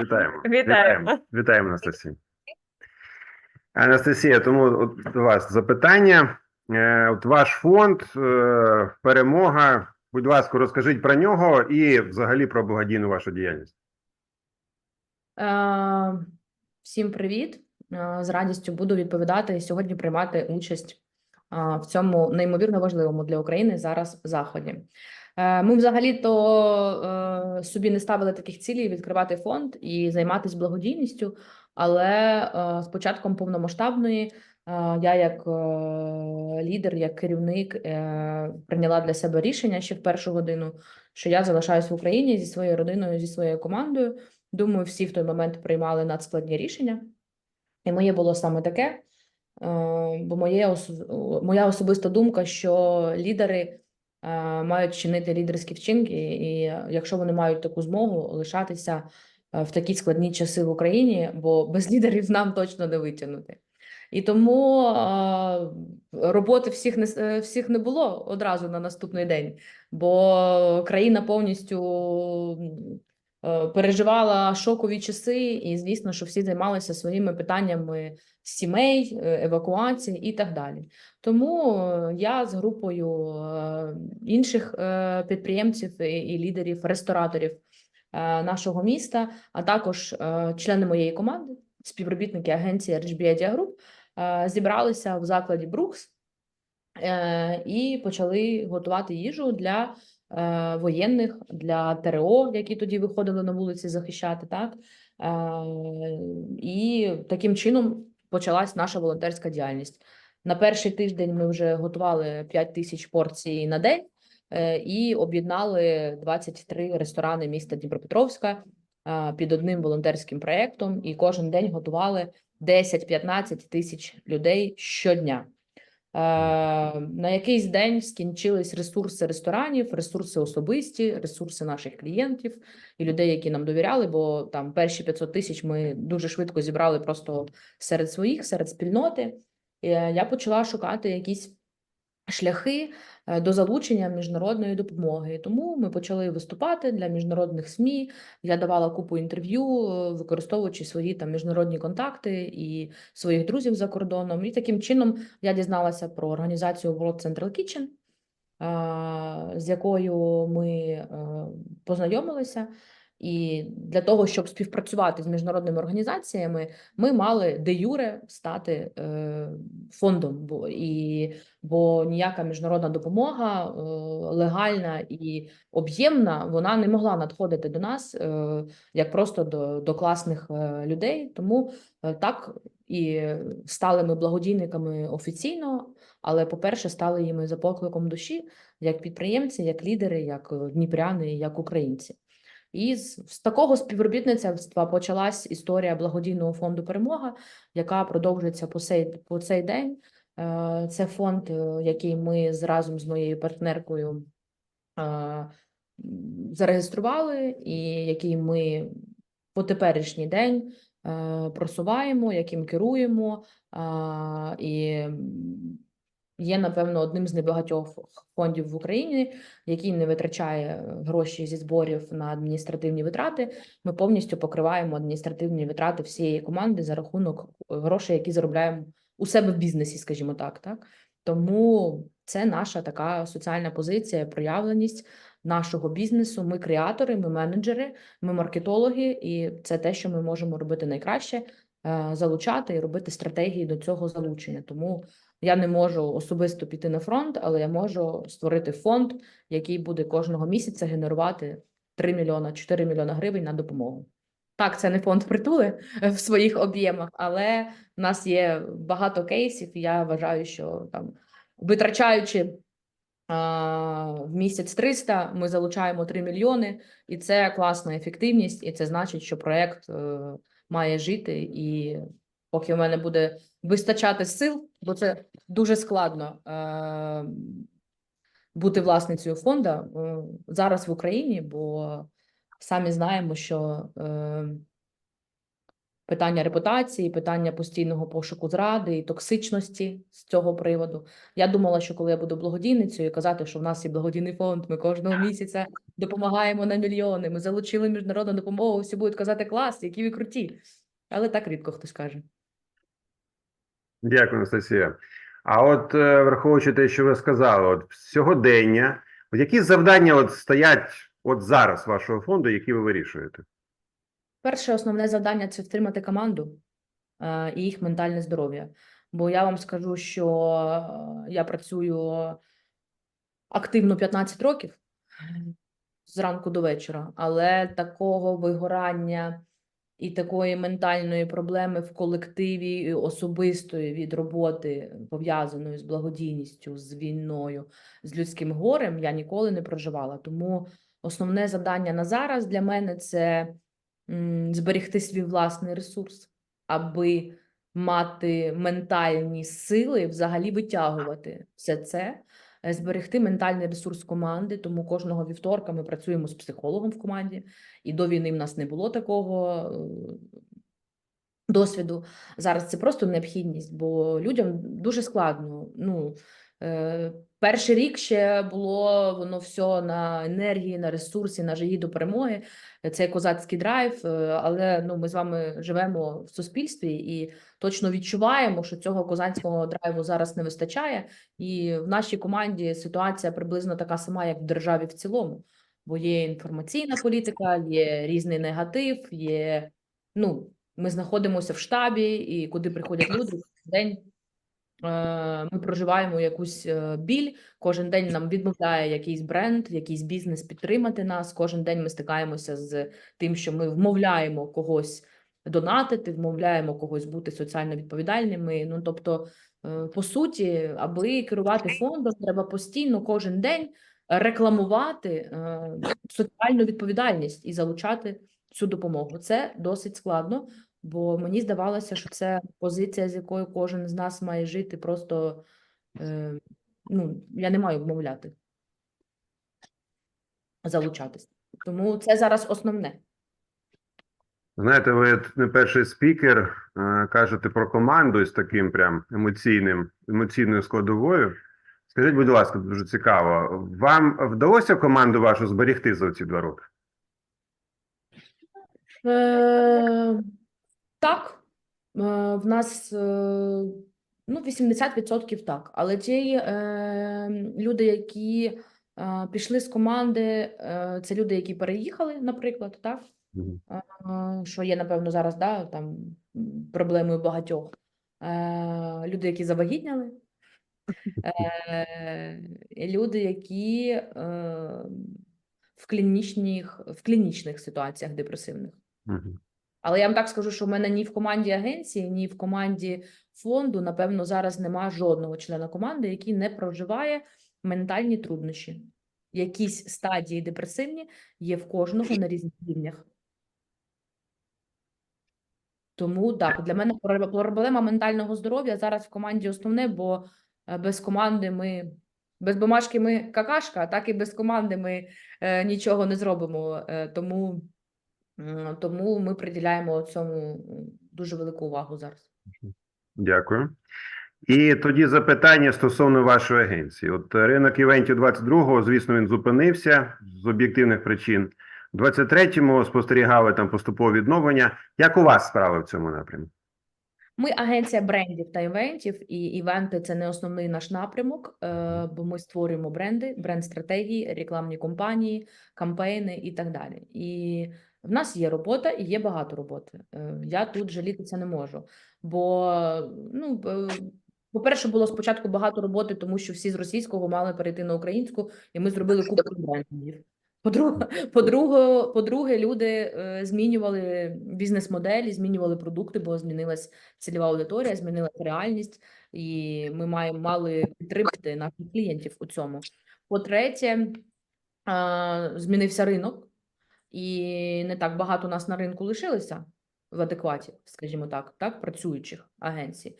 Вітаємо. Вітаємо. Вітаємо, Анастасія. Анастасія, тому от до вас запитання. Е, От ваш фонд е, Перемога. Будь ласка, розкажіть про нього і взагалі про благодійну вашу діяльність. Е, Всім привіт! З радістю буду відповідати і сьогодні приймати участь в цьому неймовірно важливому для України зараз заході. Е, Ми взагалі-то е, собі не ставили таких цілей відкривати фонд і займатися благодійністю, але е, з початком повномасштабної я, як лідер, як керівник, прийняла для себе рішення ще в першу годину, що я залишаюсь в Україні зі своєю родиною, зі своєю командою. Думаю, всі в той момент приймали надскладні рішення, і моє було саме таке. Бо моє моя особиста думка, що лідери мають чинити лідерські вчинки, і якщо вони мають таку змогу лишатися е, в такі складні часи в Україні, бо без лідерів нам точно не витягнути. І тому е, роботи всіх не е, всіх не було одразу на наступний день, бо країна повністю е, переживала шокові часи, і звісно, що всі займалися своїми питаннями сімей, е, евакуації і так далі. Тому е, я з групою е, інших е, підприємців і лідерів, рестораторів е, нашого міста, а також е, члени моєї команди, співробітники агенції RGB Media Group, е, зібралися в закладі Брукс е, і почали готувати їжу для е, воєнних, для ТРО, які тоді виходили на вулиці захищати, так Е, і таким чином почалась наша волонтерська діяльність. На перший тиждень ми вже готували 5 тисяч порцій на день е, і об'єднали 23 ресторани міста Дніпропетровська е, під одним волонтерським проєктом, і кожен день готували 10-15 тисяч людей щодня. Е, На якийсь день скінчились ресурси ресторанів, ресурси особисті, ресурси наших клієнтів і людей, які нам довіряли, бо там перші 500 тисяч ми дуже швидко зібрали просто серед своїх, серед спільноти. Е, я почала шукати якісь шляхи е, до залучення міжнародної допомоги. Тому ми почали виступати для міжнародних СМІ. Я давала купу інтерв'ю, е, використовуючи свої там міжнародні контакти і своїх друзів за кордоном. І таким чином я дізналася про організацію World Central Kitchen, е, з якою ми познайомилися. І для того, щоб співпрацювати з міжнародними організаціями, ми мали де юре стати е, фондом, бо і бо ніяка міжнародна допомога е, легальна і об'ємна вона не могла надходити до нас е, як просто до, до класних е, людей. Тому е, так і стали ми благодійниками офіційно, але, по-перше, стали їми за покликом душі, як підприємці, як лідери, як е, дніпряни, як українці. І з, з такого співробітництва почалась історія благодійного фонду Перемога, яка продовжується по цей, по цей день. Е, Це фонд, е, який ми разом з моєю партнеркою е, зареєстрували, і який ми по теперішній день просуваємо, яким керуємо. І є, напевно, одним з небагатьох фондів в Україні, який не витрачає гроші зі зборів на адміністративні витрати. Ми повністю покриваємо адміністративні витрати всієї команди за рахунок грошей, які заробляємо у себе в бізнесі, скажімо так. так? Тому це наша така соціальна позиція, проявленість нашого бізнесу. Ми креатори, ми менеджери, ми маркетологи, і це те, що ми можемо робити найкраще е, залучати і робити стратегії до цього залучення. Тому я не можу особисто піти на фронт, але я можу створити фонд, який буде кожного місяця генерувати 3 мільйона, 4 мільйона гривень на допомогу. Так, це не фонд притули в своїх об'ємах, але в нас є багато кейсів, і я вважаю, що там витрачаючи в місяць 300, ми залучаємо 3 мільйони, і це класна ефективність, і це значить, що проект е, має жити. І поки в мене буде вистачати сил, бо це дуже складно е, бути власницею фонду е, зараз в Україні, бо самі знаємо, що е, питання репутації, питання постійного пошуку зради і токсичності з цього приводу. Я думала, що коли я буду благодійницею і казати, що в нас є благодійний фонд, ми кожного місяця допомагаємо на мільйони. Ми залучили міжнародну допомогу. Всі будуть казати клас, які ви круті. Але так рідко хтось каже. Дякую, Анастасія. А от е, враховуючи те, що ви сказали, от сьогодення, от які завдання от стоять от зараз вашого фонду, які ви вирішуєте? Перше основне завдання це втримати команду е, і їх ментальне здоров'я. Бо я вам скажу, що е, я працюю активно 15 років зранку до вечора, але такого вигорання і такої ментальної проблеми в колективі особистої від роботи, пов'язаної з благодійністю, з війною, з людським горем, я ніколи не проживала. Тому основне завдання на зараз для мене це зберегти свій власний ресурс, аби мати ментальні сили, взагалі витягувати все це, зберегти ментальний ресурс команди. Тому кожного вівторка ми працюємо з психологом в команді, і до війни в нас не було такого е, досвіду. Зараз це просто необхідність, бо людям дуже складно. Ну, е, перший рік ще було воно все на енергії, на ресурсі, на жагі до перемоги. Це козацький драйв, е, але ну, ми з вами живемо в суспільстві і точно відчуваємо, що цього козацького драйву зараз не вистачає. І в нашій команді ситуація приблизно така сама, як в державі в цілому. Бо є інформаційна політика, є різний негатив, є ну, ми знаходимося в штабі, і куди приходять люди день. Е, Ми проживаємо якусь е, біль. Кожен день нам відмовляє якийсь бренд, якийсь бізнес підтримати нас. Кожен день ми стикаємося з тим, що ми вмовляємо когось донатити, вмовляємо когось бути соціально відповідальними. Ну тобто, е, по суті, аби керувати фондом, треба постійно кожен день рекламувати соціальну відповідальність і залучати цю допомогу. Це досить складно, бо мені здавалося, що це позиція, з якою кожен з нас має жити. Просто е, ну, я не маю вмовляти залучатись. Тому це зараз основне. Знаєте, ви не перший спікер е, кажете про команду з таким прям емоційним, емоційною складовою. Скажіть, будь ласка, дуже цікаво. Вам вдалося команду вашу зберегти за ці два роки? Е, так, е, в нас е, ну, 80% так. Але ті е, люди, які е, пішли з команди, е, це люди, які переїхали, наприклад, так? Е, що є, напевно, зараз да, там, проблемою багатьох. Е, люди, які завагітняли, е, люди, які е, в клінічних, в клінічних ситуаціях депресивних. Мгм. Але я вам так скажу, що в мене ні в команді агенції, ні в команді фонду, напевно, зараз нема жодного члена команди, який не проживає ментальні труднощі. Якісь стадії депресивні є в кожного на різних рівнях. Тому так, для мене проблема ментального здоров'я зараз в команді основне, бо е, без команди ми без бумажки ми какашка, так і без команди ми е, нічого не зробимо. Е, тому, тому ми приділяємо цьому дуже велику увагу зараз. Дякую. І тоді запитання стосовно вашої агенції. От ринок івентів 22-го, звісно, він зупинився з об'єктивних причин. В 23-му спостерігали там поступове відновлення. Як у вас справи в цьому напрямку? Ми агенція брендів та івентів, і івенти це не основний наш напрямок, е, бо ми створюємо бренди, бренд-стратегії, рекламні кампанії, кампейни і так далі. І в нас є робота і є багато роботи. Е, Я тут жалітися не можу. Bо, ну, по-перше, було спочатку багато роботи, тому що всі з російського мали перейти на українську, і ми зробили купу брендів. По-друге, по-друге, по-друге, люди е, змінювали бізнес-моделі, змінювали продукти, бо змінилась цільова аудиторія, змінилася реальність, і ми маємо мали підтримати наших клієнтів у цьому. По-третє, змінився ринок, і не так багато нас на ринку лишилося в адекваті, скажімо так, так, працюючих агенцій.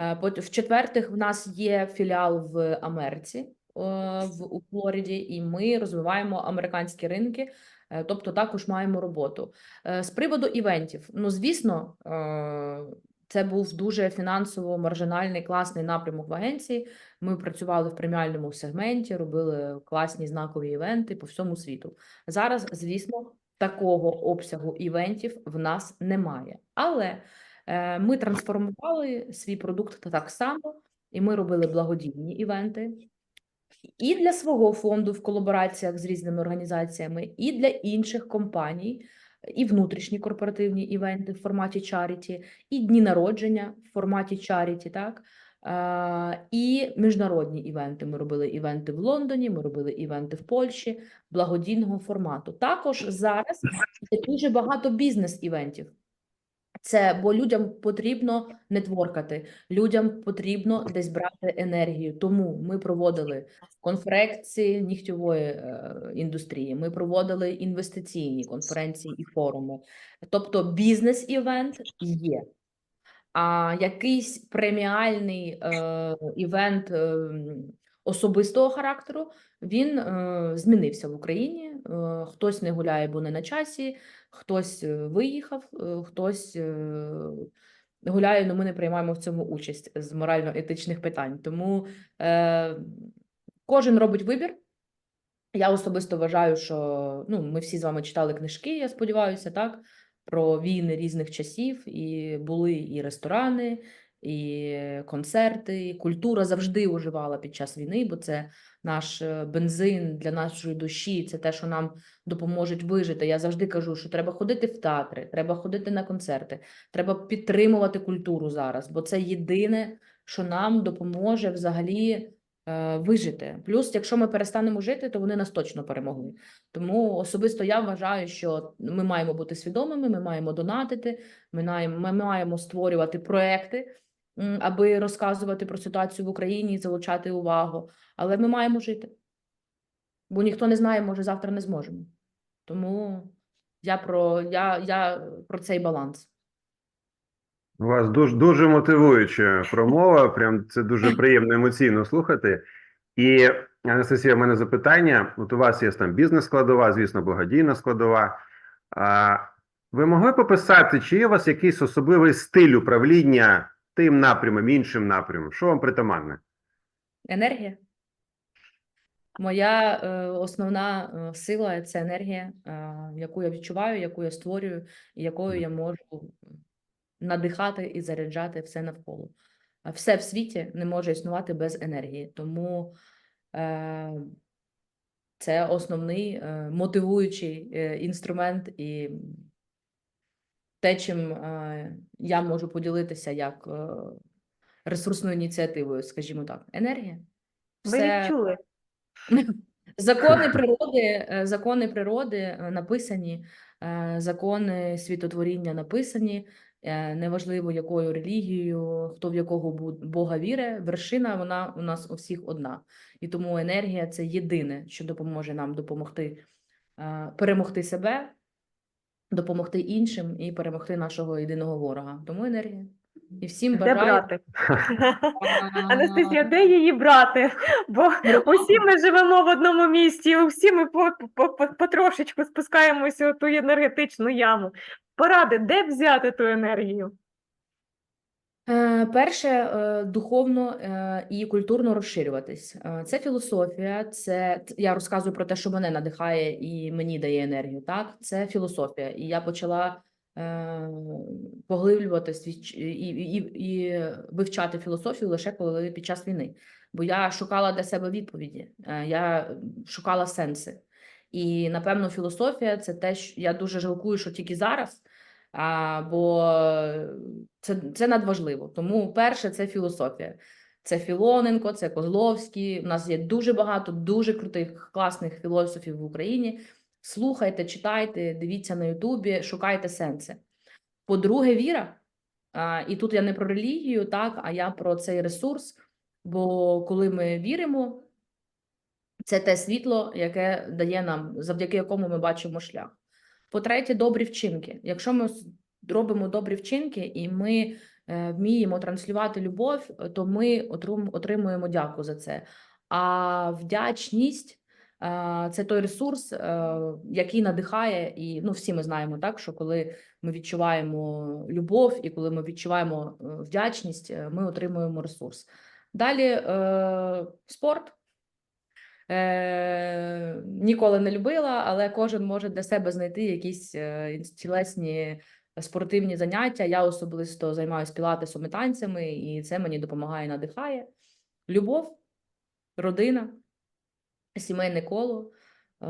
Е, В-четвертих, в нас є філіал в Америці, в у Флориді, і ми розвиваємо американські ринки, е, тобто також маємо роботу. Е, З приводу івентів, ну звісно, Це був дуже фінансово маржинальний класний напрямок в агенції. Ми працювали в преміальному сегменті, робили класні знакові івенти по всьому світу. Зараз, звісно, такого обсягу івентів в нас немає. Але е, ми трансформували свій продукт так само, і ми робили благодійні івенти і для свого фонду в колабораціях з різними організаціями, і для інших компаній, і внутрішні корпоративні івенти в форматі чаріті, і дні народження в форматі чаріті, так. І міжнародні івенти. Ми робили івенти в Лондоні, ми робили івенти в Польщі благодійного формату. Також зараз є дуже багато бізнес-івентів. Це бо людям потрібно нетворкати, людям потрібно десь брати енергію. Тому ми проводили конференції нігтєвої е, індустрії. Ми проводили інвестиційні конференції і форуми. Тобто бізнес-івент є. А якийсь преміальний е, івент е, м, особистого характеру він е, змінився в Україні. Е, хтось не гуляє, бо не на часі, хтось е, виїхав, е, хтось е, гуляє, але ми не приймаємо в цьому участь з морально-етичних питань. Тому е, кожен робить вибір. Я особисто вважаю, що ну, ми всі з вами читали книжки, я сподіваюся, так, про війни різних часів, і були і ресторани, і концерти, і культура завжди оживала під час війни, бо це наш е, бензин для нашої душі, це те, що нам допоможе вижити. Я завжди кажу, що треба ходити в театри, треба ходити на концерти, треба підтримувати культуру зараз, бо це єдине, що нам допоможе взагалі е, вижити. Плюс, якщо ми перестанемо жити, то вони нас точно перемогли. Тому особисто я вважаю, що ми маємо бути свідомими, ми маємо донатити, ми маємо, створювати проекти, аби розказувати про ситуацію в Україні і залучати увагу. Але ми маємо жити. Бо ніхто не знає, може, завтра не зможемо. Тому я про, я, я про цей баланс. У вас дуже, дуже мотивуюча промова, прям це дуже приємно емоційно слухати. І, Анастасія, в мене запитання. От у вас є там бізнес-складова, звісно, благодійна складова. А, ви могли пописати, чи є у вас якийсь особливий стиль управління тим напрямом, іншим напрямом? Що вам притаманне? Енергія. Моя е, основна е, сила це енергія, е, яку я відчуваю, яку я створюю, і якою я можу надихати і заряджати все навколо. Все в світі не може існувати без енергії. Тому е, це основний е, мотивуючий е, інструмент і те, чим е, я можу поділитися як е, ресурсною ініціативою, скажімо так, енергія. Все- відчули. Закони природи, е, закони природи написані, закони світотворіння написані. Неважливо, якою релігією, хто в якого Бога віре, вершина вона у нас у всіх одна. І тому енергія це єдине, що допоможе нам допомогти перемогти себе, допомогти іншим і перемогти нашого єдиного ворога. Тому енергія. І всім Де брати? Анастасія, де її брати? Бо усі ми живемо в одному місті, усі ми по, по, по, потрошечку спускаємося у ту енергетичну яму. Поради, де взяти ту енергію? Е, Перше, е, духовно е, і культурно розширюватись. Це філософія, це я розказую про те, що мене надихає і мені дає енергію. Так, це філософія. І я почала поглиблюватись і, і, і вивчати філософію лише коли під час війни. Бо я шукала для себе відповіді, я шукала сенси. І напевно, філософія це те, що я дуже жалкую, що тільки зараз. А, бо це, це надважливо. Тому перше це філософія. Це Філоненко, це Козловський. У нас є дуже багато дуже крутих, класних філософів в Україні. Слухайте, читайте, дивіться на Ютубі, шукайте сенси. По-друге, віра. А, і тут я не про релігію, так, а я про цей ресурс. Бо коли ми віримо, це те світло, яке дає нам, завдяки якому ми бачимо шлях. По-третє, добрі вчинки. Якщо ми робимо добрі вчинки і ми е, вміємо транслювати любов, то ми отримуємо дяку за це. А вдячність Е, Це той ресурс, е, який надихає, і ну всі ми знаємо, так що коли ми відчуваємо любов і коли ми відчуваємо вдячність, ми отримуємо ресурс. Далі спорт. Е, ніколи не любила, але кожен може для себе знайти якісь е, тілесні спортивні заняття. Я особисто займаюся пілатесом і танцями, і це мені допомагає, надихає. Любов, родина, сімейне коло. Е,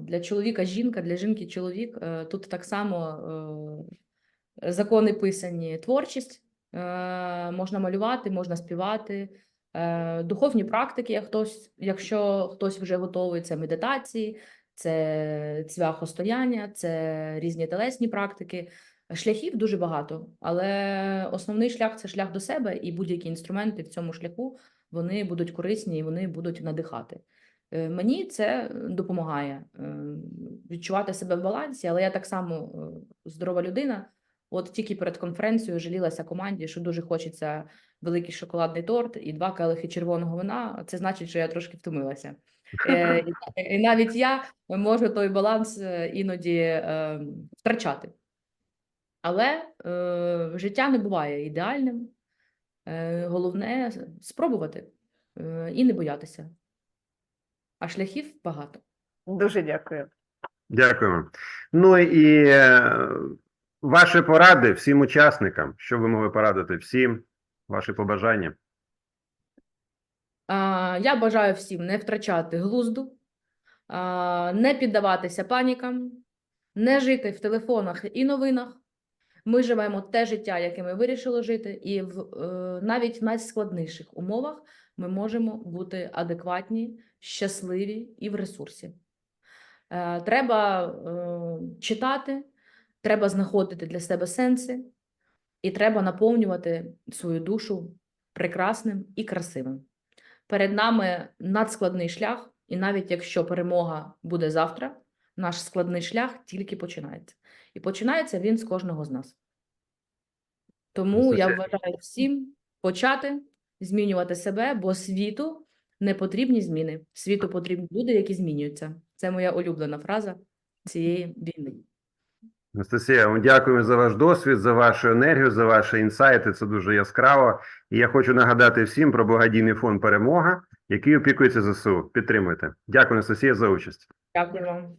Для чоловіка жінка, для жінки чоловік. Е, Тут так само е, закони писані творчість. Е, Можна малювати, можна співати. Е, Духовні практики, хтось, якщо хтось вже готовий, це медитації, це цвяхостояння, це різні телесні практики. Шляхів дуже багато, але основний шлях це шлях до себе, і будь-які інструменти в цьому шляху вони будуть корисні і вони будуть надихати. Е, Мені це допомагає е, відчувати себе в балансі, але я так само е, здорова людина. От тільки перед конференцією жалілася команді, що дуже хочеться великий шоколадний торт і два келихи червоного вина. Це значить, що я трошки втомилася. Е, і- навіть я можу той баланс е, іноді е, втрачати. Але е, життя не буває ідеальним. Е, головне спробувати е, і не боятися. А шляхів багато. Дуже дякую. Дякуємо. Ну і ваші поради всім учасникам. Що ви могли порадити всім? Ваші побажання? Я бажаю всім не втрачати глузду, не піддаватися панікам, не жити в телефонах і новинах. Ми живемо те життя, яке ми вирішили жити, і в е, навіть в найскладніших умовах ми можемо бути адекватні, щасливі і в ресурсі. Е, Треба е, читати, треба знаходити для себе сенси, і треба наповнювати свою душу прекрасним і красивим. Перед нами надскладний шлях, і навіть якщо перемога буде завтра, наш складний шлях тільки починається. І починається він з кожного з нас. Тому я вважаю всім почати змінювати себе, бо світу не потрібні зміни. Світу потрібні люди, які змінюються. Це моя улюблена фраза цієї війни. Анастасія, вам дякуємо за ваш досвід, за вашу енергію, за ваші інсайти. Це дуже яскраво. І я хочу нагадати всім про благодійний фонд Перемога, який опікується ЗСУ. Підтримуйте. Дякую, Анастасія, за участь. Дякую вам.